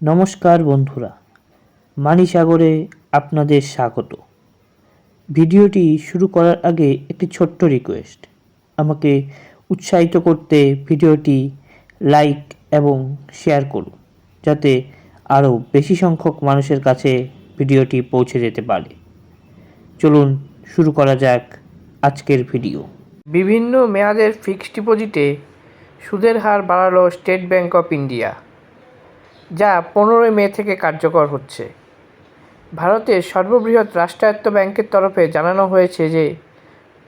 নমস্কার বন্ধুরা মানি সাগরে আপনাদের স্বাগত। ভিডিওটি শুরু করার আগে একটি ছোট্ট রিকোয়েস্ট আমাকে উৎসাহিত করতে ভিডিওটি লাইক এবং শেয়ার করুন, যাতে আরও বেশি সংখ্যক মানুষের কাছে ভিডিওটি পৌঁছে যেতে পারে। চলুন শুরু করা যাক আজকের ভিডিও বিভিন্ন মেয়াদের ফিক্সড ডিপোজিটে সুদের হার বাড়ালো স্টেট ব্যাংক অফ ইন্ডিয়া যা পনেরোই মে থেকে কার্যকর হচ্ছে। ভারতের সর্ববৃহৎ রাষ্ট্রায়ত্ত ব্যাংকের তরফে জানানো হয়েছে যে,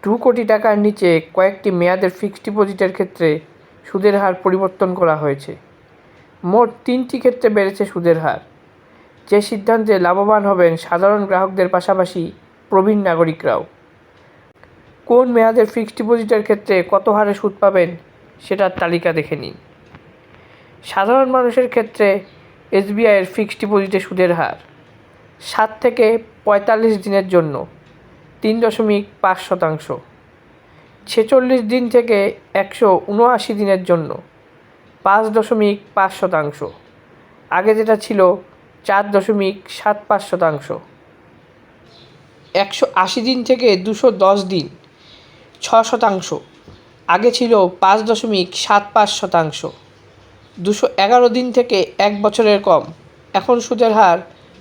দু কোটি টাকার নিচে কয়েকটি মেয়াদের ফিক্সড ডিপোজিটের ক্ষেত্রে সুদের হার পরিবর্তন করা হয়েছে। মোট তিনটি ক্ষেত্রে বেড়েছে সুদের হার। যে সিদ্ধান্তে লাভবান হবেন সাধারণ গ্রাহকদের পাশাপাশি প্রবীণ নাগরিকরাও। কোন মেয়াদের ফিক্সড ডিপোজিটের ক্ষেত্রে কত হারে সুদ পাবেন সেটার তালিকা দেখে নিন। সাধারণ মানুষের ক্ষেত্রে এসবিআইয়ের ফিক্সড ডিপোজিটে সুদের হার সাত থেকে পঁয়তাল্লিশ দিনের জন্য তিন দশমিক পাঁচ শতাংশ। ছেচল্লিশ দিন থেকে একশো উনআশি দিনের জন্য পাঁচ দশমিক পাঁচ শতাংশ। আগে যেটা ছিল চার দশমিক সাত পাঁচ শতাংশ। একশো আশি দিন থেকে দুশো দশ দিন ছ শতাংশ। আগে ছিল পাঁচ দশমিক সাত পাঁচ শতাংশ। দুশো এগারো দিন থেকে এক বছরের কম। এখন সুদের হার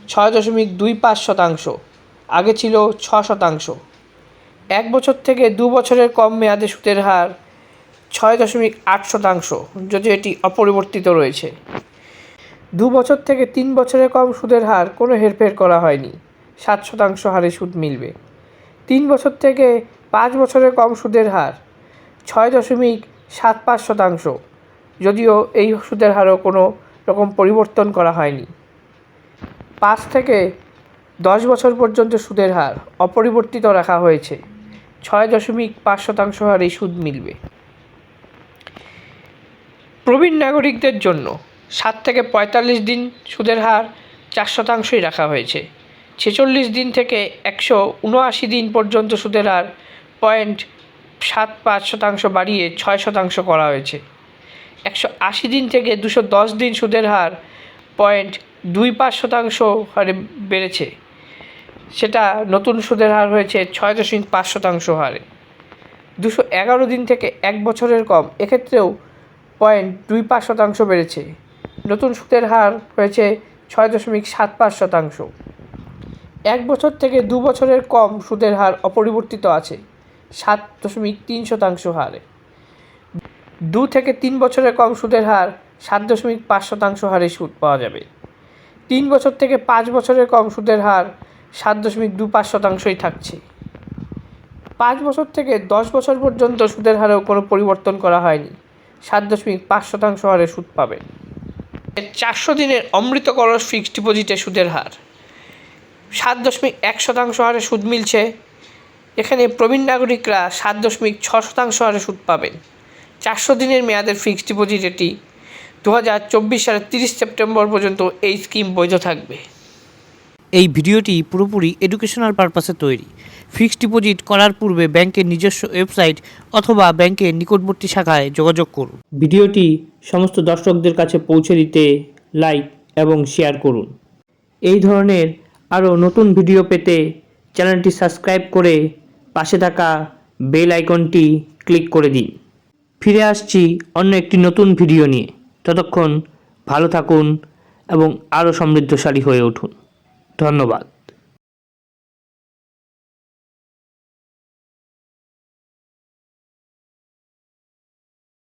ছয় দশমিক দুই পাঁচ শতাংশ। আগে ছিল ছ শতাংশ। এক বছর থেকে দু বছরের কম মেয়াদে সুদের হার ছয় দশমিক আট শতাংশ যদি এটি অপরিবর্তিত রয়েছে। দু বছর থেকে তিন বছরের কম সুদের হার কোনো হেরফের করা হয়নি। সাত শতাংশ হারে সুদ মিলবে। তিন বছর থেকে পাঁচ বছরের কম সুদের হার ছয় দশমিক সাত পাঁচ শতাংশ। যদিও এই সুদের হারও কোনো রকম পরিবর্তন করা হয়নি। পাঁচ থেকে দশ বছর পর্যন্ত সুদের হার অপরিবর্তিত রাখা হয়েছে। ছয় দশমিক পাঁচ শতাংশ হারে সুদ মিলবে। প্রবীণ নাগরিকদের জন্য সাত থেকে পঁয়তাল্লিশ দিন সুদের হার চার শতাংশই রাখা হয়েছে। ছেচল্লিশ দিন থেকে একশো উনআশি দিন পর্যন্ত সুদের হার পয়েন্ট সাত পাঁচ শতাংশ বাড়িয়ে ছয় শতাংশ করা হয়েছে। একশো আশি দিন থেকে দুশো দশ দিন সুদের হার পয়েন্ট দুই পাঁচ শতাংশ হারে বেড়েছে। সেটা নতুন সুদের হার হয়েছে ছয় দশমিক পাঁচ শতাংশ হারে। দুশো এগারো দিন থেকে এক বছরের কম, এক্ষেত্রেও পয়েন্ট দুই পাঁচ শতাংশ বেড়েছে। নতুন সুদের হার হয়েছে ছয় দশমিক সাত পাঁচ শতাংশ। এক বছর থেকে দু বছরের কম সুদের হার অপরিবর্তিত আছে, সাত দশমিক তিন শতাংশ হারে। দু থেকে তিন বছরের কম সুদের হার সাত দশমিক পাঁচ শতাংশ হারে সুদ পাওয়া যাবে। তিন বছর থেকে পাঁচ বছরের কম সুদের হার সাত দশমিক দু পাঁচ শতাংশই থাকছে। পাঁচ বছর থেকে দশ বছর পর্যন্ত সুদের হারেও কোনো পরিবর্তন করা হয়নি। সাত দশমিক পাঁচ শতাংশ হারে সুদ পাবেন। চারশো দিনের অমৃত করস ফিক্সড ডিপোজিটে সুদের হার। সাত দশমিক এক শতাংশ হারে সুদ মিলছে। এখানে প্রবীণ নাগরিকরা সাত দশমিক ছ শতাংশ হারে সুদ পাবেন। চারশো দিনের মেয়াদের ফিক্সড ডিপোজিট এটি দু হাজার চব্বিশ সালের তিরিশ সেপ্টেম্বর পর্যন্ত এই স্কিম বৈধ থাকবে। এই ভিডিওটি পুরোপুরি এডুকেশনাল পারপাসে তৈরি। ফিক্সড ডিপোজিট করার পূর্বে ব্যাংকের নিজস্ব ওয়েবসাইট অথবা ব্যাংকের নিকটবর্তী শাখায় যোগাযোগ করুন। ভিডিওটি সমস্ত দর্শকদের কাছে পৌঁছে দিতে লাইক এবং শেয়ার করুন। এই ধরনের আরও নতুন ভিডিও পেতে চ্যানেলটি সাবস্ক্রাইব করে পাশে থাকা বেল আইকনটি ক্লিক করে দিন। ফিরে আসছি অন্য একটি নতুন ভিডিও নিয়ে। ততক্ষণ ভালো থাকুন এবং আরও সমৃদ্ধশালী হয়ে উঠুন। ধন্যবাদ।